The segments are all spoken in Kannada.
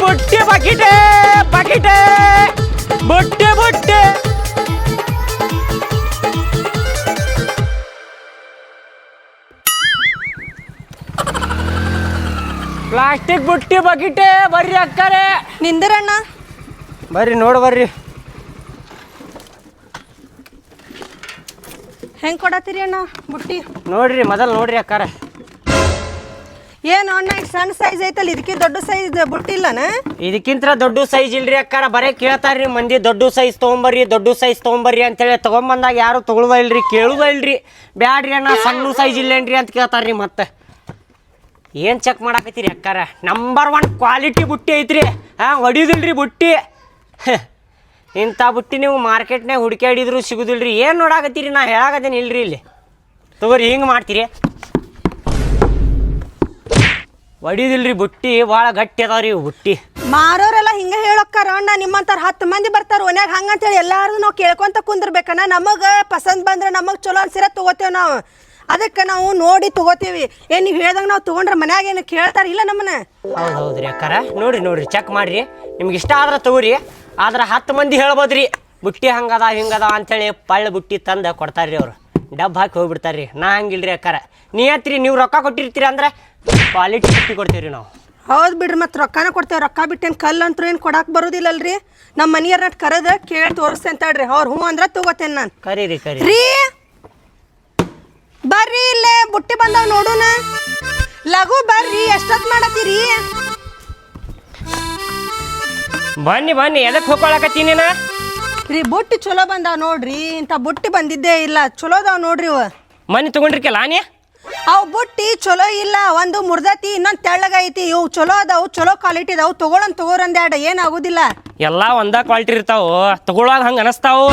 ಬುಟ್ಟಿ ಬಕಿಟೆ ಬೊಟ್ಟೆ ಬುಟ್ಟಿ ಬುಟ್ಟಿ. ಪ್ಲಾಸ್ಟಿಕ್ ಬುಟ್ಟಿ ಬಕಿಟೆ ಬರ್ರಿ ಅಕ್ಕರೆ. ನಿಂದಿರಣ್ಣ? ಬರ್ರಿ ನೋಡಿ ಬರ್ರಿ. ಹೆಂಗ್ ಕೊಡತ್ತೀರಿ ಅಣ್ಣ ಬುಟ್ಟಿ? ನೋಡ್ರಿ ಮೊದಲು ನೋಡ್ರಿ ಅಕ್ಕಾರ. ಏನು ಅಣ್ಣ, ಈಗ ಸಣ್ಣ ಸೈಜ್ ಐತಲ್ಲ, ಇದಕ್ಕೆ ದೊಡ್ಡ ಸೈಜ್ ಬುಟ್ಟಿಲ್ಲನ ಇದಕ್ಕಿಂತ ದೊಡ್ಡ ಸೈಜ್ ಇಲ್ರಿ ಅಕ್ಕಾರ, ಬರೇ ಕೇಳ್ತಾರ್ರಿ ಮಂದಿ, ದೊಡ್ಡ ಸೈಜ್ ತೊಗೊಂಬರ್ರಿ, ದೊಡ್ಡ ಸೈಜ್ ತೊಗೊಂಬರ್ರಿ ಅಂತೇಳಿ ತೊಗೊಂಬಂದಾಗ ಯಾರು ತೊಗೊಳುವ ಇಲ್ರಿ, ಕೇಳುವ ಇಲ್ರಿ. ಬ್ಯಾಡ್ರಿ ಅಣ್ಣ, ಸಣ್ಣ ಸೈಜ್ ಇಲ್ಲೇನ್ರಿ ಅಂತ ಕೇಳ್ತಾರ್ರಿ ಮತ್ತೆ. ಏನು ಚೆಕ್ ಮಾಡಾಕತ್ತೀರಿ ಅಕ್ಕಾರ? ನಂಬರ್ ಒನ್ ಕ್ವಾಲಿಟಿ ಬುಟ್ಟಿ ಐತ್ರಿ. ಹಾಂ, ಹೊಡಿದಿಲ್ರಿ ಬುಟ್ಟಿ. ಇಂಥ ಬುಟ್ಟಿ ನೀವು ಮಾರ್ಕೆಟ್ನಾಗ ಹುಡುಕಾಡಿದ್ರು ಸಿಗುದಿಲ್ರಿ. ಏನು ನೋಡಾಕತ್ತೀರಿ ನಾ ಹೇಳಾಕತ್ತೀನಿ ಇಲ್ರಿ ಇಲ್ಲಿ. ತಗೋರಿ, ಹಿಂಗೆ ಮಾಡ್ತೀರಿ. ಹೊಡಿದಿಲ್ರಿ ಬುಟ್ಟಿ ಭಾಳ ಗಟ್ಟಿ ಅದಾವ್ರಿ ಇವು ಬುಟ್ಟಿ. ಮಾರೋರೆಲ್ಲ ಹಿಂಗ ಹೇಳಕ್ಕಾರ ಅಣ್ಣ ನಿಮ್ಮಂತಾರ ಹತ್ತು ಮಂದಿ ಬರ್ತಾರ ಒನ್ಯಾಗ ಹಂಗಂತೇಳಿ ಎಲ್ಲಾರು ನಾವು ಕೇಳ್ಕೊಂತ ಕುಂದಿರ್ಬೇಕಣ್ಣ. ನಮಗೆ ಪಸಂದ್ ಬಂದ್ರೆ ನಮಗೆ ಚಲೋ ಅನ್ಸಿರ ತಗೋತೇವ್ ನಾವು. ಅದಕ್ಕೆ ನಾವು ನೋಡಿ ತಗೋತೀವಿ. ಏನ್ ನೀವು ಹೇಳ್ದಂಗ ನಾವು ತಗೊಂಡ್ರೆ ಮನ್ಯಾಗ ಏನು ಕೇಳ್ತಾರ ಇಲ್ಲ ನಮ್ಮನ್ನ? ಹೌದು ಹೌದ್ರಿ ಅಕ್ಕಾರ. ನೋಡ್ರಿ ನೋಡ್ರಿ ಚೆಕ್ ಮಾಡ್ರಿ. ನಿಮ್ಗೆ ಇಷ್ಟ ಆದ್ರೆ ತಗೋರಿ. ಆದ್ರೆ ಹತ್ತು ಮಂದಿ ಹೇಳ್ಬೋದ್ರಿ. ಬುಟ್ಟಿ ಹಂಗದ ಹಿಂಗದ ಅಂತೇಳಿ ಪಳ್ಳ ಬುಟ್ಟಿ ತಂದು ಕೊಡ್ತಾರ್ರಿ ಅವ್ರು. ಡಬ್ ಹಾಕಿ ಹೋಗ್ಬಿಡ್ತಾರ್ರಿ. ನಾ ಹಂಗಿಲ್ರಿ ಅಕ್ಕಾರ. ನೀ ಹತ್ರಿ ನೀವು ರೊಕ್ಕ ಕೊಟ್ಟಿರ್ತೀರಿ ಅಂದ್ರೆ ಕ್ವಾಲಿಟಿ ಚುಟ್ಟಿ ಕೊಡ್ತೀವಿ ನಾವು. ಹೌದು ಬಿಡ್ರಿ ಮತ್ತೆ ರೊಕ್ಕನ ಕೊಡ್ತೇವೆ. ರೊಕ್ಕ ಬಿಟ್ಟೇನು ಕಲ್ಲು ಅಂತೂ ಏನು ಕೊಡಾಕ್ ಬರೋದಿಲ್ಲಲ್ರಿ? ನಮ್ಮ ಮನೆಯವ್ರ ನಟ್ ಕರೆದ ಕೇಳಿ ತೋರಿಸ್ತೆ ಅಂತ ಹೇಳ್ರಿ ಅವ್ರು ಹ್ಞೂ ಅಂದ್ರೆ ತಗೋತೇನೆ ನಾನು. ಕರೀರಿ ಕರಿ ರೀ? ಬರ್ರಿ ಇಲ್ಲೇ ಬುಟ್ಟಿ ಬಂದಾವ್ ನೋಡೋಣ ಲಘು ಬರ್ರಿ ಎಷ್ಟೊತ್ತು ಮಾಡತ್ತೀರಿ? ಬನ್ನಿ ಬನ್ನಿ ಎದಕ್ಕೆ ಹೋಗ್ಕೊಳಕತ್ತೀನಿ ನಾ? ರೀ ಬುಟ್ಟಿ ಚಲೋ ಬಂದಾವ ನೋಡ್ರಿ. ಇಂಥ ಬುಟ್ಟಿ ಬಂದಿದ್ದೇ ಇಲ್ಲ. ಚಲೋ ಅದಾವ ನೋಡ್ರಿ ಇವ. ಮನೆ ತಗೊಂಡಿರ್ಕಲ್ಲ ನೀ ಅವು ಬುಟ್ಟಿ ಚಲೋ ಇಲ್ಲ, ಒಂದು ಮುರ್ದತಿ, ಇನ್ನೊಂದು ತೆಳ್ಳಗೈತಿ ಇವು ಚಲೋ ಅದಾವು, ಚಲೋ ಕ್ವಾಲಿಟಿ ಅದಾವು. ತಗೊಳನ್ ತಗೋರಂದ್ಯಾಡ ಏನಾಗುದಿಲ್ಲ. ಎಲ್ಲ ಒಂದ ಕ್ವಾಲಿಟಿ ಇರ್ತಾವ. ತಗೊಳ್ಳೋದು ಹಂಗ ಅನಸ್ತಾವ.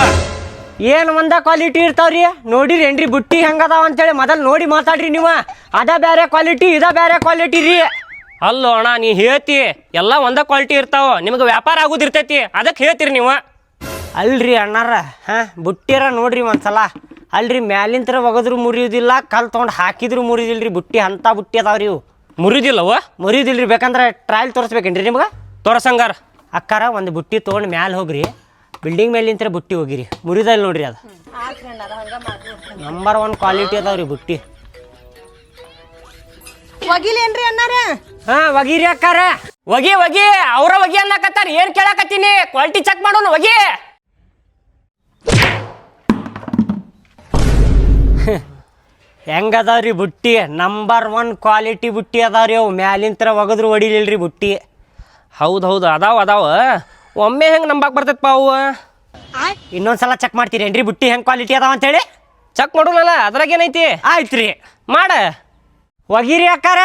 ಏನ್ ಒಂದ ಕ್ವಾಲಿಟಿ ಇರ್ತಾವ್ರಿ ನೋಡಿರಿ ಏನ್ರಿ, ಬುಟ್ಟಿ ಹೆಂಗದಾವ ಅಂತೇಳಿ ಮೊದಲು ನೋಡಿ ಮಾತಾಡ್ರಿ ನೀವು. ಅದ ಬೇರೆ ಕ್ವಾಲಿಟಿ ಇದ ಬೇರೆ ಕ್ವಾಲಿಟಿ ರೀ. ಅಲ್ಲೋ ಅಣ್ಣ, ನೀ ಹೇಳ್ತಿ. ಎಲ್ಲ ಒಂದ ಕ್ವಾಲಿಟಿ ಇರ್ತಾವ. ನಿಮ್ಗೆ ವ್ಯಾಪಾರ ಆಗುದಿರ್ತೈತಿ. ಅದಕ್ಕೆ ಹೇಳ್ತಿರಿ ನೀವು. ಅಲ್ರಿ ಅಣ್ಣಾರ, ಹಾಂ ಬುಟ್ಟಿರ ನೋಡ್ರಿ ಒಂದ್ಸಲ. ಅಲ್ರಿ ಮ್ಯಾಲಿಂತ್ರ ಒಗದ್ರು ಮುರಿಯೋದಿಲ್ಲ ಕಲ್ ತೊಗೊಂಡು ಹಾಕಿದ್ರು ಮುರಿದಿಲ್ರಿ ಬುಟ್ಟಿ ಅಂತ ಬುಟ್ಟಿ ಅದಾವ್ರಿ ಇವು. ಮುರಿದಿಲ್ಲವ ಮುರಿದಿಲ್ರಿ ಬೇಕಂದ್ರೆ ಟ್ರಯಲ್ ತೋರಿಸ್ಬೇಕೇನ್ರಿ ನಿಮ್ಗೆ? ತೋರಸಂಗಾರ. ಅಕ್ಕಾರ ಒಂದು ಬುಟ್ಟಿ ತೊಗೊಂಡು ಮ್ಯಾಲೆ ಹೋಗ್ರಿ ಬಿಲ್ಡಿಂಗ್ ಮೇಲಿಂತ್ರ ಬುಟ್ಟಿ ಹೋಗಿರಿ ಮುರಿದಲ್ಲ ನೋಡ್ರಿ ಅದು. ನಂಬರ್ ಒನ್ ಕ್ವಾಲಿಟಿ ಅದಾವ್ರಿ ಬುಟ್ಟಿ. ಒಗಿಲೇನ್ರಿ ಅನ್ನಾರ? ಹಾ ಒಗಿರಿ ಅಕ್ಕಾರ. ಒಗಿ ಒಗಿ ಅವರ ಒಗಿ ಅನ್ನಕತ್ತಾರ ಏನ್ ಕೇಳಕತ್ತೀನಿ? ಕ್ವಾಲಿಟಿ ಚೆಕ್ ಮಾಡೋಣ ಒಗಿ. ಹೆಂಗದಾವ್ರಿ ಬುಟ್ಟಿ? ನಂಬರ್ ಒನ್ ಕ್ವಾಲಿಟಿ ಬುಟ್ಟಿ ಅದಾವ್ರಿ ಅವು. ಮ್ಯಾಲಿಂತ್ರ ಒಗದ್ರು ಹೊಡಿಲಿಲ್ರಿ ಬುಟ್ಟಿ. ಹೌದು ಹೌದು ಅದಾವ ಅದಾವ. ಒಮ್ಮೆ ಹೆಂಗೆ ನಂಬಕ್ ಬರ್ತೈತಪ್ಪ ಅವು? ಇನ್ನೊಂದ್ಸಲ ಚೆಕ್ ಮಾಡ್ತೀರೇನ್ರಿ? ಬುಟ್ಟಿ ಹೆಂಗೆ ಕ್ವಾಲಿಟಿ ಅದಾವ ಅಂತೇಳಿ? ಚೆಕ್ ಮಾಡೋಣಲ್ಲ ಅದ್ರಾಗ ಏನೈತಿ? ಆಯ್ತು ರೀ ಮಾಡ. ಒಗಿರಿ ಅಕ್ಕಾರ.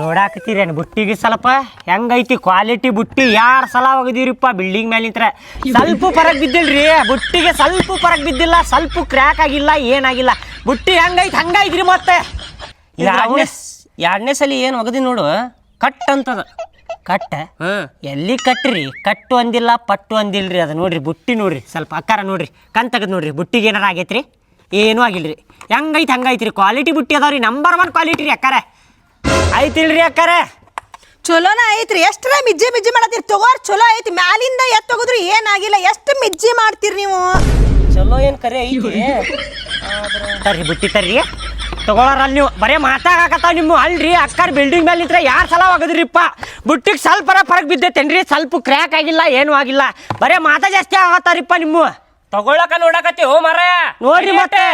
ನೋಡಾಕತ್ತೀರೇನು ಬುಟ್ಟಿಗೆ ಸ್ವಲ್ಪ? ಹೆಂಗೈತಿ ಕ್ವಾಲಿಟಿ ಬುಟ್ಟಿ? ಯಾರು ಸಲ ಒಗದಿರಿಪ್ಪ ಬಿಲ್ಡಿಂಗ್ ಮೇಲಿಂತ್ರ ಸ್ವಲ್ಪ ಪರಕ್ ಬಿದ್ದಿಲ್ರಿ. ಬುಟ್ಟಿಗೆ ಸ್ವಲ್ಪ ಪರಕ್ ಬಿದ್ದಿಲ್ಲ ಸ್ವಲ್ಪ ಕ್ರ್ಯಾಕ್ ಆಗಿಲ್ಲ ಏನಾಗಿಲ್ಲ. ಬುಟ್ಟಿ ಹೆಂಗೈತಿ ಹಂಗೈತ್ರಿ ಮತ್ತೆ. ಎರಡನೇ ಎರಡನೇ ಸಲ ಏನು ಒಗದಿ ನೋಡು. ಕಟ್ ಅಂತದ. ಕಟ್ಟ? ಎಲ್ಲಿ ಕಟ್ರಿ? ಕಟ್ಟು ಅಂದಿಲ್ಲ ಪಟ್ಟು ಅಂದಿಲ್ರಿ. ಅದು ನೋಡ್ರಿ ಬುಟ್ಟಿ ನೋಡ್ರಿ. ಸ್ವಲ್ಪ ಅಕ್ಕಾರ ನೋಡ್ರಿ. ಕಣ್ ತೆಗೆದು ನೋಡ್ರಿ ಬುಟ್ಟಿಗೆ ಏನಾರ ಆಗೈತ್ರಿ? ಏನೂ ಆಗಿಲ್ರಿ. ಹೆಂಗೈತಿ ಹಂಗೈತ್ರಿ ಕ್ವಾಲಿಟಿ ಬುಟ್ಟಿ ಅದಾವ್ರಿ ನಂಬರ್ ಒನ್ ಕ್ವಾಲಿಟಿ ರೀ ಅಕ್ಕಾರ. ಐತಿಲ್ರಿ ಅಕ್ಕಾರ? ಚಲೋನ ಐತ್ರಿ. ಎಷ್ಟರ ಮಿಜ್ಜಿ ಮಿಜ್ಜಿ ಮಾಡತ್ತೀರಿ? ತಗೋರ್ ಚಲೋ ಐತಿ. ಮ್ಯಾಲಿಂದ ಎತ್ ತಗೋದ್ರು ಏನಾಗಿಲ್ಲ. ಎಷ್ಟು ಮಿಜ್ಜಿ ಮಾಡ್ತೀರಿ ನೀವು? ಚಲೋ ಏನು ಕರೆ ಐತಿ? ತರ್ರಿ ಬುಟ್ಟಿ ತರ್ರಿ. ತಗೋಳಾರ ಅಲ್ಲಿ ನೀವು. ಬರೇ ಮಾತಾಡಕತ್ತಾವ ನಿಮ್ಮ ಅಲ್ರಿ. ಅಕ್ಕಾರ ಬಿಲ್ಡಿಂಗ್ ಮೇಲೆ ನಿಂತ್ರೆ ಯಾರು ಸಲ ಆಗದ್ರಿಪ್ಪ? ಬುಟ್ಟಿಗೆ ಸ್ವಲ್ಪ ಫರಕ್ ಬಿದ್ದೈತೇನ್ರಿ? ಸ್ವಲ್ಪ ಕ್ರ್ಯಾಕ್ ಆಗಿಲ್ಲ ಏನೂ ಆಗಿಲ್ಲ. ಬರೇ ಮಾತಾ ಜಾಸ್ತಿ ಆಗತ್ತಾರಿಪ್ಪ ನಿಮ್ಮ. ತಗೊಳಕ ನೋಡಕತ್ತಿ ಹೋ ಮರ ನೋಡ್ರಿ ಮತ್ತೆ.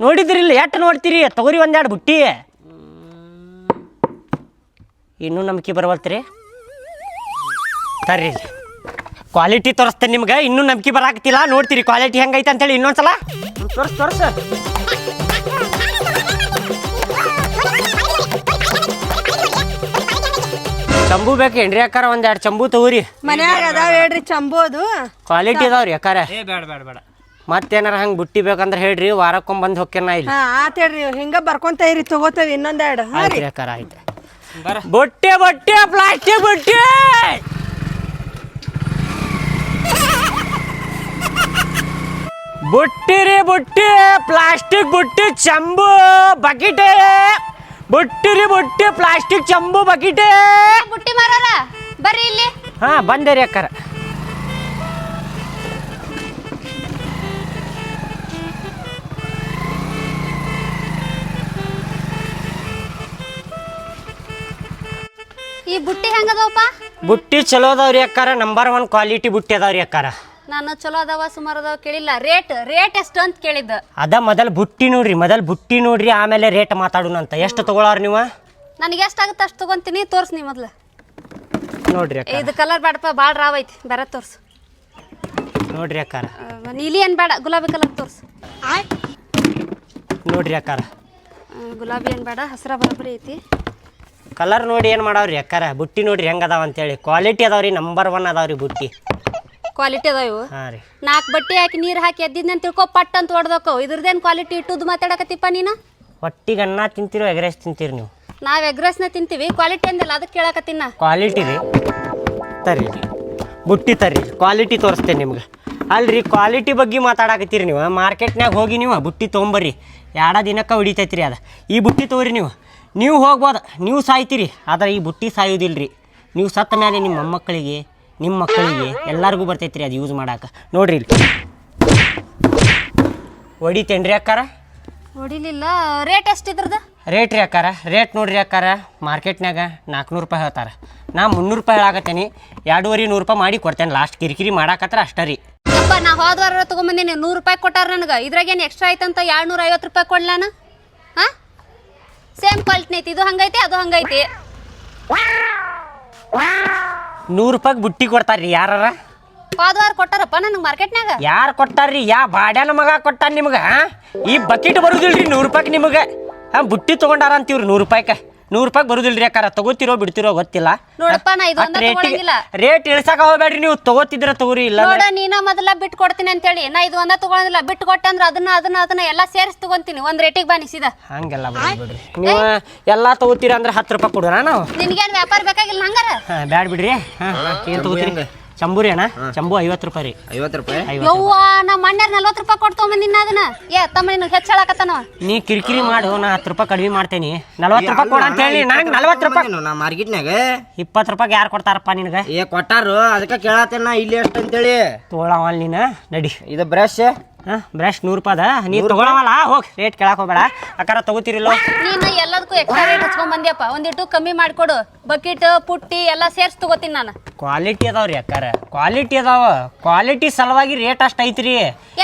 ನೋಡಿದ್ರಿಲ್ಲ ಎಟ್ಟು ನೋಡ್ತೀರಿ? ತಗೋರಿ ಒಂದೆರಡು ಬುಟ್ಟಿ. ಇನ್ನೂ ನಂಬಿಕೆ ಬರವಲ್ತ್ರಿ? ಸರಿ ಕ್ವಾಲಿಟಿ ತೋರಿಸ್ತೇನೆ ನಿಮ್ಗೆ ಇನ್ನೂ ನಂಬಿಕೆ ಬರಾಕತ್ತಿಲ್ಲ. ನೋಡ್ತೀರಿ ಕ್ವಾಲಿಟಿ ಹೆಂಗೈತೆ ಅಂತೇಳಿ ಇನ್ನೊಂದ್ಸಲ. ತೋರ್ಸ್ ತೋರ್ಸ. ಚಂಬು ಬೇಕೇನ್ರಿ ಅಕ್ಕಾರ? ಒಂದೆರಡು ಚಂಬು ತಗೋರಿ. ಮನ್ಯಾಗ ಅದಾವ ಹೇಳ್ರಿ ಚಂಬೋದು ಕ್ವಾಲಿಟಿ ಅದಾವ್ರಿ ಅಕ್ಕಾರ. ಏ ಬೇಡ ಬೇಡ ಬೇಡ. ಮತ್ತೇನಾರ ಹಂಗೆ ಬುಟ್ಟಿ ಬೇಕಂದ್ರೆ ಹೇಳ್ರಿ ವಾರಕ್ಕೊಂಬಂದ್ ಬಂದು ಹೊಕ್ಕೇನ ಇಲ್ಲಿ. ಹಾ ಆತ್ ಹೇಳ್ರಿ ಹಿಂಗ ಬರ್ಕೊಂತ ಇರಿ ತಗೋತೇವಿ ಇನ್ನೊಂದೆರಡು. ಹಾ ರೀ. ಆಯ್ತು ಅಕ್ಕಾರ ಆಯ್ತು ಬೊಟ್ಟೆ ಬೊಟ್ಟೆ ಪ್ಲಾಸ್ಟಿಕ್ ಬುಟ್ಟಿ. ಬುಟ್ಟಿ ರೀ ಬುಟ್ಟಿ ಪ್ಲಾಸ್ಟಿಕ್ ಬುಟ್ಟಿ ಚಂಬು ಬಕಿಟೆ. ಬುಟ್ಟಿ ರೀ ಬುಟ್ಟಿ ಪ್ಲಾಸ್ಟಿಕ್ ಚಂಬು ಬಕಿಟೆ. ಬುಟ್ಟಿ ಮಾರಾರ ಬರ್ರಿ ಇಲ್ಲಿ. ಹಾ ಬಂದೆ ರೀ ಅಕ್ಕಾರ. ಈ ಬುಟ್ಟಿ ಹೆಂಗದವಪ್ಪ? ಬುಟ್ಟಿ ಚಲೋ ಅದಾವ್ರಿ ಅಕ್ಕಾರ. ನಂಬರ್ ಒನ್ ಕ್ವಾಲಿಟಿ ಬುಟ್ಟಿ ಅದಾವ್ರಿ ಅಕ್ಕಾರ. ನಾನು ಚಲೋ ಅದಾವ ಸುಮಾರು ಅದಾವ ಕೇಳಿಲ್ಲ. ರೇಟ್ ರೇಟ್ ಎಷ್ಟು ಅಂತ ಕೇಳಿದ್ದ. ಅದ ಮೊದಲ್ ಬುಟ್ಟಿ ನೋಡ್ರಿ ಮೊದಲ್ ಬುಟ್ಟಿ ನೋಡ್ರಿ ಆಮೇಲೆ ರೇಟ್ ಮಾತಾಡೋಣ ಅಂತ ಎಷ್ಟು ತಗೊಳಾರ ನೀವು? ನನಗೆ ಎಷ್ಟಾಗುತ್ತೆ ಅಷ್ಟು ತಗೊಂತೀನಿ ತೋರ್ಸ್ ನೀ ಮೊದ್ಲು. ನೋಡ್ರಿ ಅಕ್ಕ ಇದು ಕಲರ್ ಬೇಡಪ್ಪ ಭಾಳ ರಾವ್ ಐತಿ. ಬೇರೆ ತೋರ್ಸು. ನೋಡ್ರಿ ಅಕ್ಕಾರ. ಆ, ನೀಲಿ ಏನು ಬೇಡ ಗುಲಾಬಿ ಕಲರ್ ತೋರ್ಸು. ನೋಡ್ರಿ ಅಕ್ಕಾರ. ಆ, ಗುಲಾಬಿ ಏನು ಬೇಡ ಹಸಿರ ಬರಬರಿ ಐತಿ. ಕಲರ್ ನೋಡಿ ಏನು ಮಾಡವ್ರಿ ಅಕ್ಕಾರ? ಬುಟ್ಟಿ ನೋಡ್ರಿ ಹೆಂಗ್ ಅದಾವ ಅಂತೇಳಿ. ಕ್ವಾಲಿಟಿ ಅದಾವ್ರಿ ನಂಬರ್ ಒನ್ ಅದಾವ್ರಿ ಬುಟ್ಟಿ. ಕ್ವಾಲಿಟಿ ಅದಾವ ಇವು? ಹಾಂ ರೀ. ನಾಲ್ಕು ಬಟ್ಟೆ ಹಾಕಿ ನೀರು ಹಾಕಿ ಎದ್ದಿದ್ನ ತಿಳ್ಕೊ ಪಟ್ ಅಂತ ಹೊಡ್ದೋಕವು ಇದ್ರದ್ದೇನು ಕ್ವಾಲಿಟಿ ಇಟ್ಟುದು ಮಾತಾಡಕತ್ತಿಪ್ಪ ನೀನು? ಒಟ್ಟಿಗೆ ಅನ್ನ ತಿಂತೀರೋ ಎಗ್ರೆಸ್ ತಿಂತೀರಿ ನೀವು? ನಾವು ಎಗ್ರೆಸ್ನ ತಿಂತೀವಿ. ಕ್ವಾಲಿಟಿ ಅಂದಿಲ್ಲ ಅದಕ್ಕೆ ಕೇಳಕತ್ತಿನ ಕ್ವಾಲಿಟಿ ರೀ. ತರಿ ಬುಟ್ಟಿ ತರಿ ಕ್ವಾಲಿಟಿ ತೋರಿಸ್ತೇನೆ ನಿಮ್ಗೆ. ಅಲ್ರಿ ಕ್ವಾಲಿಟಿ ಬಗ್ಗೆ ಮಾತಾಡಕತ್ತೀರಿ ನೀವು. ಮಾರ್ಕೆಟ್ನಾಗ ಹೋಗಿ ನೀವು ಬುಟ್ಟಿ ತೊಗೊಂಬರ್ರಿ. ಎರಡ ದಿನಕ್ಕೆ ಹೊಡಿತೈತ್ರಿ ಅದು. ಈ ಬುಟ್ಟಿ ತೊಗೊರಿ ನೀವು. ನೀವು ಹೋಗ್ಬೋದು. ನೀವು ಸಾಯ್ತೀರಿ. ಆದರೆ ಈ ಬುಟ್ಟಿ ಸಾಯೋದಿಲ್ಲ ರೀ ನೀವು ಸತ್ತ ಮೇಲೆ ನಿಮ್ಮ ಮೊಮ್ಮಕ್ಕಳಿಗೆ ನಿಮ್ಮ ಮಕ್ಕಳಿಗೆ ಎಲ್ಲರಿಗೂ ಬರ್ತೈತ್ರಿ ಅದು ಯೂಸ್ ಮಾಡಾಕ. ನೋಡ್ರಿ ಇಲ್ಲಿ. ಹೊಡಿತೇನ್ರಿ ಅಕ್ಕಾರ? ಹೊಡಿಲಿಲ್ಲ. ರೇಟ್ ಎಷ್ಟು ಇದ್ರದ್ದು ರೇಟ್ ರೀ ಅಕ್ಕಾರ. ರೇಟ್ ನೋಡ್ರಿ ಅಕ್ಕಾರ. ಮಾರ್ಕೆಟ್ನಾಗ ನಾಲ್ಕುನೂರು ರೂಪಾಯಿ ಹೇಳ್ತಾರೆ. ನಾ ಮುನ್ನೂರು ರೂಪಾಯಿ ಹೇಳಾಕತ್ತೇನಿ. ಎರಡೂವರೆ ನೂರು ರೂಪಾಯಿ ಮಾಡಿ ಕೊಡ್ತೇನೆ. ಲಾಸ್ಟ್ ಕಿರಿಕಿರಿ ಮಾಡಾಕತ್ತಾರ ಅಷ್ಟೇ ರೀ. ಅಪ್ಪ ನಾ ಹೋದ ವಾರ ತೊಗೊಂಬಂದಿನಿ ನೂರು ರೂಪಾಯಿ ಕೊಟ್ಟಾರ ನನಗೆ. ಇದ್ರಾಗೇನು ಎಕ್ಸ್ಟ್ರಾ ಆಯ್ತಂತ? ಏಳ್ನೂರ ಐವತ್ತು ರೂಪಾಯಿ ಕೊಡ್ಲಾನ ಹಾಂ? ಸೇಮ್ ಕ್ವಾಲಿಟಿ ಐತಿ. ಇದು ಹಂಗೈತಿ ಅದು ಹಂಗೈತಿ. ನೂರು ರೂಪಾಯಿ ಬುಟ್ಟಿ ಕೊಡ್ತಾರ್ರಿ ಯಾರಾರ? ಹೋದ ವಾರ ಕೊಟ್ಟಾರಪ್ಪ ನನಗೆ ಮಾರ್ಕೆಟ್ನಾಗ ಯಾರು ಕೊಟ್ಟಾರ್ರಿ? ಯಾ ಬಾಡ್ಯಾನ ಮಗ ಕೊಟ್ಟಾನ ನಿಮ್ಗೆ ಈ ಬಕೆಟ್ ಬರುದಿಲ್ರಿ ನೂರು ರೂಪಾಯಿ ನಿಮಗೆ. ಹಾಂ ಬುಟ್ಟಿ ತೊಗೊಂಡಾರ ಅಂತೀವ್ರಿ ನೂರು ರೂಪಾಯಿಗೆ ನೂರು ರೂಪಾಯಿ ಬರುದಿಲ್ರಿ ಅಕ್ಕಾರ ತಗೋತಿರೋ ಬಿಡ್ತಿರೋ ಗೊತ್ತಿಲ್ಲ. ನೋಡಪ್ಪ ನಾ ಇದು ಒಂದ ತಗೊಳಂಗಿಲ್ಲ. ರೇಟ್ ಇಳ್ಸಕ ಹೋಗ್ಬೇಡ್ರಿ ನೀವು. ತಗೋತಿದ್ರ ತಗೋರಿ ಇಲ್ಲ ನೋಡ ನೀನ ಮೊದಲ ಬಿಟ್ಟು ಕೊಡ್ತೀನಿ ಅಂತೇಳಿ. ನಾ ಇದು ಒಂದ ತಗೊಳಂಗಿಲ್ಲ. ಬಿಟ್ಟು ಕೊಟ್ಟೆ ಅಂದ್ರೆ ಅದನ್ನ ಅದನ್ನ ಅದನ್ನ ಎಲ್ಲಾ ಸೇರಿಸಿ ತಗೊಂತೀನಿ. ಒಂದ್ ರೇಟಿಗೆ ಬಾನಿಸಿದ ಹಂಗೆಲ್ಲ ಬಿಡ್ರಿ. ನೀವು ಎಲ್ಲಾ ತಗೋತೀರ ಅಂದ್ರೆ ಹತ್ತು ರೂಪಾಯಿ ಕೊಡೋಣ ನಾವು ನಿನ್ಗೇನ್ ವ್ಯಾಪಾರ ಬೇಕಾಗಿಲ್ಲ ಹಂಗಾರ ಹಾಂ ಬ್ಯಾಡ ಬಿಡ್ರಿ. ಹಾ ಏನು ತಗೋತೀರಿ? ಚಂಬು ರೀ ಅಣ್ಣ ಚಂಬು ಐವತ್ತು ರೂಪಾಯಿ ರೀ. ಐವತ್ತು ರೂಪಾಯಿ? ಯವ್ವ ನಾ ಮಣ್ಣಾರ ನಲ್ವತ್ತು ರೂಪಾಯಿ ಕೊಟ್ಟು ನಿನ್ನ ಅದನ್ನ? ಏ ತಮ್ಮ ನೀನು ಹೆಚ್ಚಳಕತ್ತಾನ. ನೀ ಕಿರಿಕಿರಿ ಮಾಡು ನಾ ಹತ್ತು ರೂಪಾಯಿ ಕಡಿಮೆ ಮಾಡ್ತೇನಿ. ನಲ್ವತ್ತು ರೂಪಾಯಿ ಕೊಡ ಅಂತ ಹೇಳಿ ನಂಗೆ ನಲ್ವತ್ತು ರೂಪಾಯಿ ನಾ ಮಾರ್ಕೆಟ್ನಾಗ ಇಪ್ಪತ್ತು ರೂಪಾಯಿಗೆ ಯಾರು ಕೊಡ್ತಾರಪ್ಪ ನಿನಗೆ? ಏ ಕೊಟ್ಟಾರು ಅದಕ್ಕೆ ಕೇಳತ್ತೇನ ನಾ ಇಲ್ಲಿ ಎಷ್ಟು ಅಂತೇಳಿ? ತೊಗೊಳವಲ್ಲ ನೀನು ನಡಿ. ಇದು ಬ್ರಷ್ ಹಾಂ ಬ್ರಷ್ ನೂರು ರೂಪಾಯ್ದ ನೀ ತಗೊಳವಲ್ಲ ಹೋಗಿ ರೇಟ್ ಕೇಳಕ್ಕೆ ಹೋಗ್ಬೇಡ. ಅಕ್ಕಾರ ತಗೋತೀರಿಲ್ಲ? ನೀನು ಎಲ್ಲದಕ್ಕೂ ಎಕ್ಸ್ಟ್ರಾ ರೇಟ್ ಹಚ್ಕೊಂಡ್ ಬಂದ್ಯಪ್ಪ ಒಂದಿಟ್ಟು ಕಮ್ಮಿ ಮಾಡಿಕೊಡು. ಬಕೆಟ್ ಪುಟ್ಟಿ ಎಲ್ಲ ಸೇರ್ಸಿ ತಗೋತೀನಿ ನಾನು. ಕ್ವಾಲಿಟಿ ಅದಾವ್ರಿ ಅಕ್ಕಾರ ಕ್ವಾಲಿಟಿ ಅದಾವ. ಕ್ವಾಲಿಟಿ ಸಲುವಾಗಿ ರೇಟ್ ಅಷ್ಟು ಐತ್ರಿ.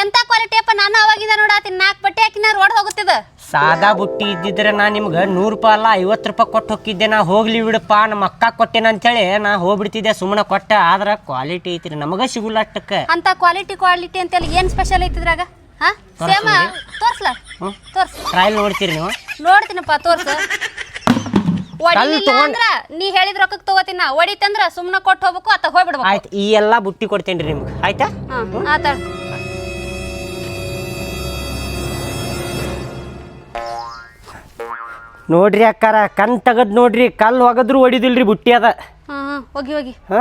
ಎಂತ ಕ್ವಾಲಿಟಿ ಅಪ್ಪ ನಾನು ಅವಾಗಿಂದ ನೋಡಾತೀನಿ ನಾಲ್ಕು ಬಟ್ಟೆ ಹಾಕಿನ ರೋಡ್ ಹೋಗುತ್ತಿದ ಸಾದಾ ಬುಟ್ಟಿ ಇದ್ದಿದ್ರೆ ನಾ ನಿಮ್ಗೆ ನೂರು ರೂಪಾಯಿ ಅಲ್ಲ ಐವತ್ತು ರೂಪಾಯಿ ಕೊಟ್ಟು ಹೋಗಿದ್ದೆ ನಾ ಹೋಗ್ಲಿ ಬಿಡಪ್ಪ ನಮ್ಮ ಅಕ್ಕ ಕೊಟ್ಟೇನ ಅಂತೇಳಿ ನಾ ಹೋಗ್ಬಿಡ್ತಿದ್ದೆ ಸುಮ್ಮನೆ ಕೊಟ್ಟ. ಆದ್ರೆ ಕ್ವಾಲಿಟಿ ಐತ್ರಿ ನಮಗೆ ಸಿಗುಲ್ಲ ಅಷ್ಟಕ್ಕೆ. ಅಂತ ಕ್ವಾಲಿಟಿ ಕ್ವಾಲಿಟಿ ಅಂತೇಳಿ ಏನು ಸ್ಪೆಷಲ್ ಐತಿದ್ರಾಗ ಹಾ? ಸೇಮ ತೋರ್ಸ್ಲ? ತೋರ್ಸ್. ಟ್ರಯಲ್ ನೋಡ್ತೀರಿ ನೀವು? ನೋಡ್ತೀನಪ್ಪ ತೋರ್ಸ. ಒಡಿಲಿಲ್ಲ ತಗೊಂಡ್- ಅಂದ್ರ ನೀ ಹೇಳಿದ ರೊಕ್ಕಕ್ಕೆ ತಗೋತೀನ. ಒಡಿತಂದ್ರ ಸುಮ್ಮನೆ ಕೊಟ್ಟು ಹೋಗ್ಬೇಕು ಅಥವಾ ಹೋಗ್ಬಿಡ್ಬೇಕು. ಆಯ್ತು ಈ ಎಲ್ಲ ಬುಟ್ಟಿ ಕೊಡ್ತೇನೆ ರೀ ನಿಮ್ಗೆ. ಆಯ್ತಾ? ಆತ. ನೋಡ್ರಿ ಅಕ್ಕಾರ ಕಣ್ ತೆಗದ್ ನೋಡ್ರಿ ಕಲ್ಲು ಒಗದ್ರು ಹೊಡಿದಿಲ್ರಿ ಬುಟ್ಟಿ ಅದ. ಹಾ ಹಾ ಹೋಗಿ ಹೋಗಿ. ಹಾ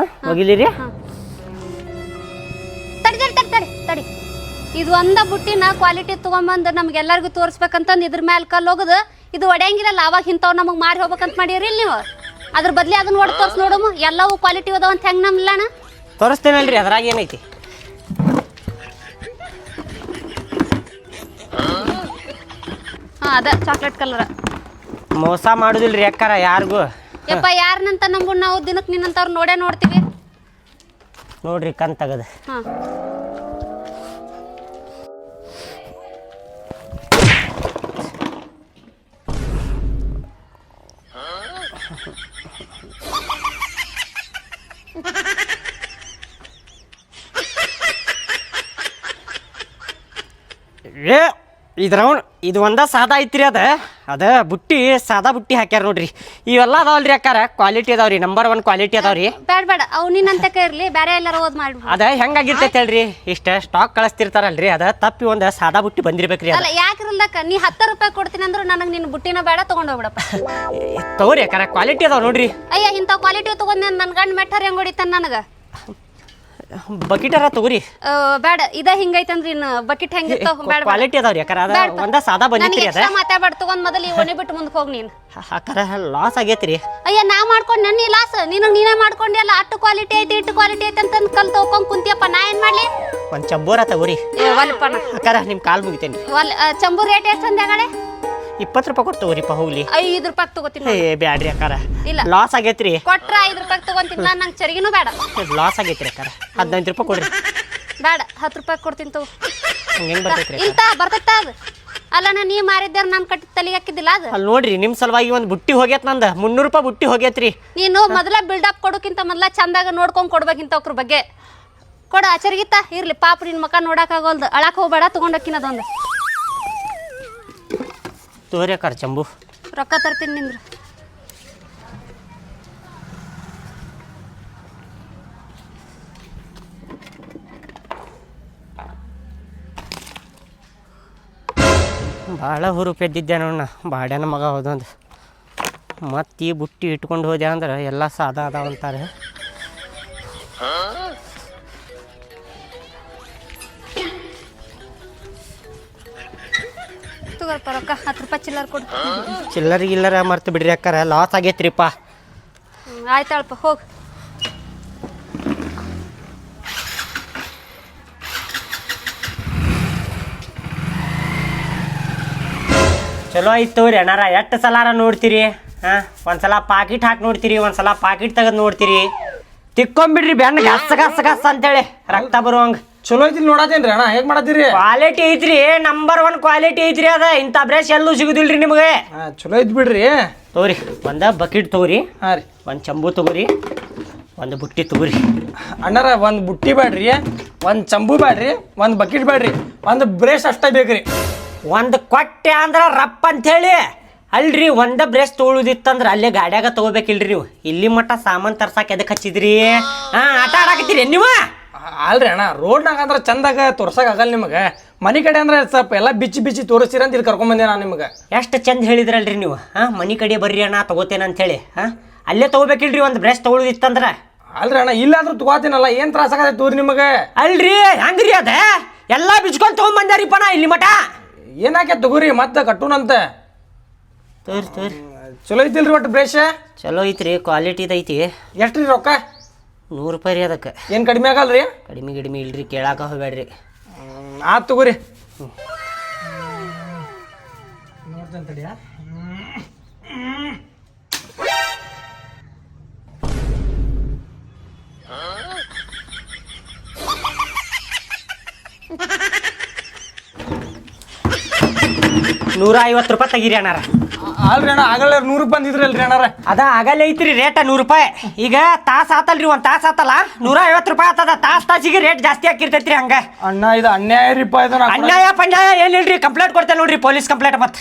ತಡಿ ತಡಿ ತಡಿ ತಡಿ ತಡಿ. ಇದು ಒಂದ ಬುಟ್ಟಿನ ಕ್ವಾಲಿಟಿ ತಗೊಂಬಂದು ನಮ್ಗೆಲ್ಲರಿಗೂ ತೋರಿಸ್ಬೇಕಂತಂದು ಇದ್ರ ಮ್ಯಾಲ ಕಲ್ಲು ಹೋಗದು ಇದು ಒಡೆಯಂಗಿಲ್ಲ ಅವಾಗ ಇಂಥವ್ ನಮಗೆ ಮಾರಿ ಹೋಗ್ಬೇಕಂತ ಮಾಡಿರಿ ಇಲ್ಲಿ ನೀವು? ಅದ್ರ ಬದ್ಲಿ ಅದನ್ನ ಹೊಡ್ ತೋರ್ಸ್ ನೋಡಮ್ಮ ಎಲ್ಲವೂ ಕ್ವಾಲಿಟಿ ಅದಾವ ಅಂತ ಹೆಂಗ್ ನಮ್ಲಣ ತೋರಿಸ್ತೇನಲ್ರಿ ಅದ್ರಾಗ ಏನೈತಿ? ಹಾ ಅದ ಚಾಕ್ಲೇಟ್ ಕಲರ್ ಮೋಸ ಮಾಡುದಿಲ್ರಿ ಅಕ್ಕಾರ ಯಾರಿಗೂ. ಯಪ್ಪ ಯಾರನ್ನಂತ ನಮಗೂ ನಾವು ದಿನಕ್ಕೆ ನಿನ್ನಂತವ್ರು ನೋಡೇ ನೋಡ್ತೀವಿ? ನೋಡ್ರಿ ಕಣ್ ತೆಗದ. ಹಾ. ಏ ಇದ್ರ ಇದು ಒಂದ ಸಾದ ಐತ್ರಿ ಅದ. ಅದ ಬುಟ್ಟಿ ಸಾದಾ ಬುಟ್ಟಿ ಹಾಕ್ಯಾರ ನೋಡ್ರಿ. ಇವೆಲ್ಲ ಅದಾವಲ್ರಿ ಅಕ್ಕಾರ? ಕ್ವಾಲಿಟಿ ಅದಾವ್ರಿ ನಂಬರ್ ಒನ್ ಕ್ವಾಲಿಟಿ ಅದಾವ್ರಿ. ಬೇಡ ಬೇಡ. ಅವು ನಿನ್ನಂತಕ ಇರ್ಲಿ ಬೇರೆ ಎಲ್ಲಾರ ಓದ್ ಮಾಡಿ ಅದ ಹೆಂಗಾಗಿರ್ತೈತೆ ಹೇಳ್ರಿ? ಇಷ್ಟ ಸ್ಟಾಕ್ ಕಳಿಸ್ತಿರ್ತಾರಲ್ರಿ ಅದ ತಪ್ಪಿ ಒಂದ ಸಾದಾ ಬುಟ್ಟಿ ಬಂದಿರ್ಬೇಕ್ರಿ ಅಲ್ಲ ಯಾಕಿರಲ್ಲಕ್ಕ ನೀ ಹತ್ತು ರೂಪಾಯಿ ಕೊಡ್ತೀನಿ ಅಂದ್ರೆ ನನಗೆ ನಿನ್ ಬುಟ್ಟಿನ ಬೇಡ ತಗೊಂಡೋಗ್ಬಿಡಪ್ಪ ತಗೋರಿ ಅಕ್ಕಾರ ಕ್ವಾಲಿಟಿ ಅದಾವ್ ನೋಡ್ರಿ. ಅಯ್ಯ ಇಂಥ ಕ್ವಾಲಿಟಿ ತಗೊಂಡ್ ನನ್ ಗಂಡ್ ಮೆಟ್ಟರ್ ಹೆಂಗ್ ಹೊಡಿತಾನ ನನಗೆ? ಬಕೀಟರ ತಗೋರಿ. ಆ, ಬೇಡ ಇದ ಹಿಂಗೈತಂದ್ರಿ ಇನ್ನು ಬಕೆಟ್ ಹೆಂಗಿರ್ತಾವ ಬೇಡ ಕ್ವಾಲಿಟಿ ಅದಾವ್ರಿ ಅಕ್ಕಾರ ಅದ ಒಂದ ಸಾದಾ ಬಂದಿತ್ರಿ ಅದ. ಮಾತಾಡ್ಬೇಡ ತಗೊಂಡ್ ಮೊದಲು ಇವನೇ ಬಿಟ್ಟು ಮುಂದೆ ಹೋಗ್ ನೀನು. ಅಕ್ಕಾರ ಲಾಸ್ ಆಗೈತ್ರಿ. ಅಯ್ಯ ನಾ ಮಾಡ್ಕೊಂಡ್ ನನ್ನ ಲಾಸ್ ನಿನ್ನ ನೀನೇ ಮಾಡ್ಕೊಂಡೆ ಅಲ್ಲ ಅಟ್ಟು ಕ್ವಾಲಿಟಿ ಐತಿ ಇಟ್ಟು ಕ್ವಾಲಿಟಿ ಐತಿ ಅಂತ ಕಲ್ ತಗೊಂಡ್ ಕುಂತಿಯಪ್ಪ ನಾ ಏನ್ ಮಾಡ್ಲಿ? ಒಂದ್ ಚಂಬೂರ ತಗೋರಿ. ಏ, ಒಲ್ಲಪ್ಪ ನಾ ಅಕ್ಕಾರ ನಿಮ್ ಕಾಲ್ ಮುಗಿತೇನಿ ಒಲ್ ಚಂಬು ರೇಟ್ ಎಷ್ಟು ಅಂದ್ಯಾಗಡೆ ಇಪ್ಪತ್ತು ರೂಪಾಯಿ ಕೊಟ್ಟು ತಗೋರಿಪ್ಪ ಹೋಗ್ಲಿ. ಐದು ರೂಪಾಯಿ ತಗೋತೀನಿ ಏ ಬ್ಯಾಡ್ರಿ ಅಕ್ಕಾರ. ಇಲ್ಲ. ಲಾಸ್ ಆಗೈತ್ರಿ. ಕೊಟ್ರ ಐದು ರೂಪಾಯಿ ತಗೊಂತೀನಿ. ನಾನು ನಂಗೆ ಚರಿಗಿನೂ ಬೇಡ. ಲಾಸ್ ಆಗೈತ್ರಿ ಅಕ್ಕಾರ. ಹದಿನೈದು ರೂಪಾಯಿ ಕೊಡ್ರಿ. ಬೇಡ ಹತ್ತು ರೂಪಾಯಿ ಕೊಡ್ತೀನಿ ತಗೋ. ಹಂಗೆ ಬರ್ತೈತ್ರಿ ಇಂತ ಬರ್ತೈತ ಅದು. ಅಲ್ಲ ನಾ ನೀ ಮಾರಿದ್ದಾರ ನಾನು ಕಟ್ಟಿ ತಲೆಗೆ ಹಾಕಿದ್ದಿಲ್ಲ ಅದು. ಅಲ್ಲಿ ನೋಡ್ರಿ ನಿಮ್ಮ ಸಲುವಾಗಿ ಒಂದು ಬುಟ್ಟಿ ಹೋಗ್ಯತ್ ನಂದ. ಮುನ್ನೂರು ರೂಪಾಯಿ ಬುಟ್ಟಿ ಹೋಗ್ಯತ್ರಿ ನೀನು ಮೊದಲ ಬಿಲ್ಡಪ್ ಕೊಡೋಕ್ಕಿಂತ ಮೊದಲ ಚಂದಾಗ ನೋಡ್ಕೊಂಡು ಕೊಡ್ಬೇಕಿಂತ ಅವ್ರ ಬಗ್ಗೆ. ಕೊಡ ಆಚರಿಗಿತ್ತ ಇರ್ಲಿ. ಪಾಪ ನಿನ್ನ ಮಕ ನೋಡೋಕ್ಕಾಗೋಲ್ದು ಅಳಕ್ಕೆ ಹೋಗ್ಬೇಡ ತಗೊಂಡಕ್ಕಿನ ಅದೊಂದು. ತೋರಿ ಅಕ್ಕಾರ ಚಂಬು. ರೊಕ್ಕ ತರ್ತೀನಿ ನಿಂದ್ರ. ಭಾಳ ಹುರುಪ್ ಎದ್ದಿದ್ದೆ ನೋಡ ಬಾಡ್ಯಾನ ಮಗ ಹೌದೊಂದು ಮತ್ತೆ ಈ ಬುಟ್ಟಿ ಇಟ್ಕೊಂಡು ಹೋದೆ ಅಂದ್ರೆ ಎಲ್ಲ ಸಾದಾ ಅದಾವ ತಗೋಲ್ಪ ರೊಕ್ಕ ಹತ್ತು ರೂಪಾಯಿ ಚಿಲ್ಲರ್ ಕೊಡು. ಚಿಲ್ಲರ್ ಗಿಲ್ಲರ ಮರ್ತು ಬಿಡ್ರಿ ಅಕ್ಕಾರ. ಲಾಸ್ ಆಗೈತ್ರಿಪ್ಪ. ಹ್ಮ್, ಆಯ್ತಾಳಪ್ಪ ಹೋಗ್. ಚಲೋ ಆಯ್ತು ರೀ ಅಣ್ಣಾರ. ಎಷ್ಟು ಸಲಾರ ನೋಡ್ತೀರಿ? ಹಾಂ ಒಂದ್ಸಲ ಪಾಕಿಟ್ ಹಾಕಿ ನೋಡ್ತೀರಿ ಒಂದ್ಸಲ ಪಾಕಿಟ್ ತೆಗೆದು ನೋಡ್ತೀರಿ. ತಿಕ್ಕೊಂಬಿಡ್ರಿ ಬೆನ್ನ ಗಸ್ ಗಸ್ ಗಸ್ ಅಂತೇಳಿ. ರಕ್ತ ಬರುವಂಗ. ಚಲೋ ಐತಿ ನೋಡತೇನ್ರಿ ಅಣ್ಣ ಹೇಗ್ ಮಾಡತ್ತೀರಿ ಕ್ವಾಲಿಟಿ ಐತ್ರಿ ನಂಬರ್ ಒನ್ ಕ್ವಾಲಿಟಿ ಐತ್ರಿ ಅದ ಇಂಥ ಬ್ರಷ್ ಎಲ್ಲೂ ಸಿಗುದಿಲ್ರಿ ನಿಮಗೆ. ಹಾ ಚಲೋ ಐತ್ ಬಿಡ್ರಿ. ತಗೋರಿ ಒಂದ ಬಕೆಟ್ ತಗೋರಿ ಹಾ ರೀ. ಒಂದು ಚಂಬು ತಗೋರಿ ಒಂದು ಬುಟ್ಟಿ ತಗೋರಿ. ಅಣ್ಣಾರ ಒಂದ್ ಬುಟ್ಟಿ ಬ್ಯಾಡ್ರಿ ಒಂದ್ ಚಂಬು ಬ್ಯಾಡ್ರಿ ಒಂದ್ ಬಕೆಟ್ ಬ್ಯಾಡ್ರಿ ಒಂದ್ ಬ್ರಷ್ ಅಷ್ಟೇ ಬೇಕ್ರಿ. ಒಂದು ಕೊಟ್ಟೆ ಅಂದ್ರ ರಪ್ಪ ಅಂತೇಳಿ ಅಲ್ರಿ ಒಂದ ಬ್ರಷ್ ತೊಗೊಳುದಿತ್ತಂದ್ರ ಅಲ್ಲೇ ಗಾಡ್ಯಾಗ ತಗೋಬೇಕಿಲ್ರಿ ನೀವು. ಇಲ್ಲಿ ಮಟ್ಟ ಸಾಮಾನ್ ತರ್ಸಾಕ ಎದಕ್ ಹಚ್ಚಿದ್ರಿ? ಹಾ ಆಟ ಆಡಾಕತ್ತೀರಿ ನೀವು? ಅಲ್ರಿ ಅಣ್ಣ ರೋಡ್ನಾಗ ಅಂದ್ರೆ ಚಂದಾಗ ತೋರ್ಸಕ್ ಆಗಲ್ಲ ನಿಮಗೆ. ಮನೆ ಕಡೆ ಅಂದ್ರೆ ಸ್ವಲ್ಪ ಎಲ್ಲ ಬಿಚ್ಚಿ ಬಿಚ್ಚಿ ತೋರಿಸ್ತೀರ ಅಂತ ಇಲ್ಲಿ ಕರ್ಕೊಂಡ್ ಬಂದೆ ನಾನು ನಿಮಗೆ. ಎಷ್ಟು ಚಂದ ಹೇಳಿದ್ರಲ್ರಿ ನೀವು ಹಾಂ? ಮನೆ ಕಡೆ ಬರ್ರಿ ಅಣ್ಣ ತಗೋತೇನೆ ಅಂತೇಳಿ ಹಾಂ? ಅಲ್ಲೇ ತಗೋಬೇಕಿಲ್ರಿ ಒಂದು ಬ್ರಷ್ ತಗೊಳುದಿತ್ತಂದ್ರ? ಅಲ್ರಿ ಅಣ್ಣ ಇಲ್ಲಾದ್ರೂ ತಗೋತೀನಲ್ಲ ಏನು ತ್ರಾಸ ಆಗತ್ತೆ ತೋರಿ ನಿಮಗೆ? ಅಲ್ರಿ ಹೆಂಗ್ರಿ ಅದ? ಎಲ್ಲ ಬಿಚ್ಕೊಂಡು ತಗೊಂಬಂದಾರಿಪ್ಪ ನಾ ಇಲ್ಲಿ ಮಠ? ಏನಾಕೆ ತಗೋರಿ ಮತ್ತೆ ಕಟ್ಟುನಂತ? ತೋರಿ ತೋರಿ. ಚಲೋ ಐತಿಲ್ರಿ ಒಟ್ಟು ಬ್ರಷ್? ಚಲೋ ಐತ್ರಿ ಕ್ವಾಲಿಟಿದೈತಿ ಎಷ್ಟು ಎಷ್ಟ್ರಿ ರೊಕ್ಕ? ನೂರು ರೂಪಾಯಿ ರೀ ಅದಕ್ಕೆ. ಏನು ಕಡಿಮೆ ಆಗಲ್ರಿ? ಕಡಿಮೆ ಗಿಡಿಮೆ ಇಲ್ರಿ ಕೇಳಾಕ ಹೋಗ್ಬೇಡ್ರಿ. ಹ್ಮ್, ನೋಡ್ತೇನೆ ತಗೋರಿ. ನೂರ ಐವತ್ತು ರೂಪಾಯಿ ತೆಗೀರಿ ಅಣ್ಣಾರ. ಅಲ್ರಿ ಅಣ್ಣ ಆಗಲ್ಲ ನೂರು ರೂಪಾಯಿ ಅಂದಿದ್ರಲ್ರಿ ಅಣ್ಣಾರ. ಅದ ಆಗಲ್ಲ ಐತ್ರಿ ರೇಟ ನೂರು ರೂಪಾಯಿ. ಈಗ ತಾಸ ಆತಲ್ರಿ ಒಂದ್ ತಾಸ ಆತಲ್ಲ ನೂರ ಐವತ್ತು ರೂಪಾಯಿ ಆತದ ತಾಸ್ ತಾಸಿಗೆ ರೇಟ್ ಜಾಸ್ತಿ ಆಗಿರ್ತೈತ್ರಿ ಹಂಗ. ಅಣ್ಣ ಇದು ಅನ್ಯಾಯ ರೂಪಾಯಿ ಇದು ನಾ ಅನ್ಯಾಯ ಪನ್ಯಾಯ ಏನಿಲ್ರಿ ಕಂಪ್ಲೇಂಟ್ ಕೊಡ್ತೇನೆ ನೋಡ್ರಿ ಪೊಲೀಸ್ ಕಂಪ್ಲೇಂಟ್ ಮತ್.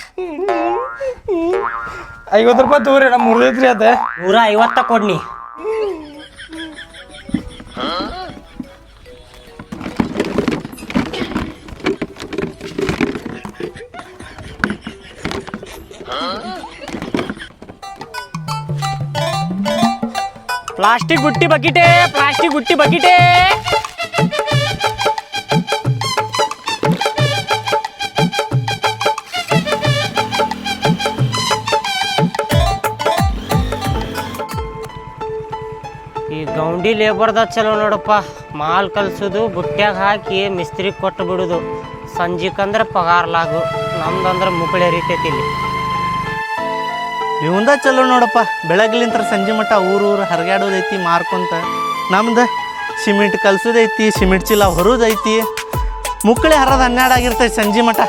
ಐವತ್ತು ರೂಪಾಯಿ ತಗೋರಿ ಅಣ್ಣ ಮುರಿದೈತ್ರಿ ಅದ. ನೂರ ಐವತ್ತ ಕೊಡ್ನಿ. ಪ್ಲಾಸ್ಟಿಕ್ ಬುಟ್ಟಿ ಬಕಿಟೆ, ಪ್ಲಾಸ್ಟಿಕ್ ಬುಟ್ಟಿ ಬಕಿಟೆ. ಈ ಗೌಂಡಿ ಲೇಬರ್ದ ಚಲೋ ನೋಡಪ್ಪ. ಮಾಲ್ ಕಲ್ಸೋದು, ಬುಟ್ಟ್ಯಾಗ ಹಾಕಿ ಮಿಸ್ತ್ರಿ ಕೊಟ್ಟು ಬಿಡುದು ಸಂಜಿಕಂದ್ರೆ ಪಗಾರ್ಲಾಗು ನಮ್ದಂದ್ರೆ ಮುಕಳಿ ಹರಿತೈತಿ ಇಲ್ಲಿ. ಇವಂದ ಚಲೋ ನೋಡಪ್ಪ. ಬೆಳಗ್ಲಿಂತ್ರ ಸಂಜೆ ಮಟ್ಟ ಊರು ಊರು ಹರಗಾಡೋದೈತಿ ಮಾರ್ಕೊಂತ. ನಮ್ದು ಸಿಮೆಂಟ್ ಕಲ್ಸೋದೈತಿ, ಸಿಮೆಂಟ್ ಚೀಲ ಹೊರೋದೈತಿ. ಮುಕ್ಕಳಿ ಹರದ ಹನ್ನೆರಡು ಆಗಿರ್ತೈತಿ ಸಂಜೆ ಮಟ್ಟ.